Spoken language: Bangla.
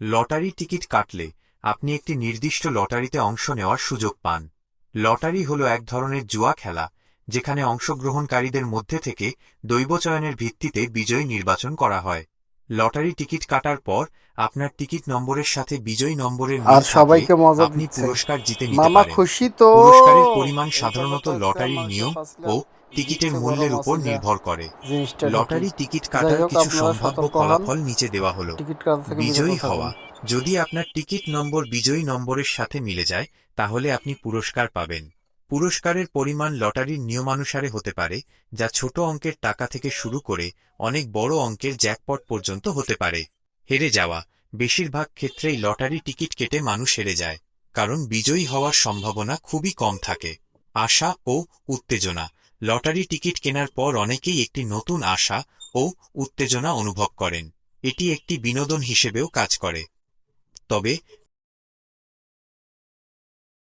লটারি টিকিট কাটলে আপনি একটি নির্দিষ্ট লটারিতে অংশ নেওয়ার সুযোগ পান। লটারি হল এক ধরনের জুয়া খেলা, যেখানে অংশগ্রহণকারীদের মধ্যে থেকে দৈবচয়নের ভিত্তিতে বিজয়ী নির্বাচন করা হয়। লটারি টিকিট কাটার পর আপনার টিকিট নম্বরের সাথে বিজয়ী নম্বরের আর সবাইকে মজা আপনি পুরস্কার জিতে নিতে মামা খুশি তো। পুরস্কারের পরিমাণ সাধারণত লটারির নিয়ম ও টিকিটের মূল্যের উপর নির্ভর করে। লটারি টিকিট কাটার কিছু সম্ভাব্য ফলাফল নিচে দেওয়া হলো। বিজয়ী হওয়া। যদি আপনার টিকিট নম্বর বিজয়ী নম্বরের সাথে মিলে যায় তাহলে আপনি পুরস্কার পাবেন। পুরস্কারের পরিমাণ লটারির নিয়মানুসারে হতে পারে, যা ছোট অঙ্কের টাকা থেকে শুরু করে অনেক বড় অঙ্কের জ্যাকপট পর্যন্ত হতে পারে। হেরে যাওয়া, বেশিরভাগ ক্ষেত্রেই লটারি টিকিট কেটে মানুষ হেরে যায়, কারণ বিজয়ী হওয়ার সম্ভাবনা খুবই কম থাকে। আশা ও উত্তেজনা, লটারি টিকিট কেনার পর অনেকেই একটি নতুন আশা ও উত্তেজনা অনুভব করেন। এটি একটি বিনোদন হিসেবেও কাজ করে। তবে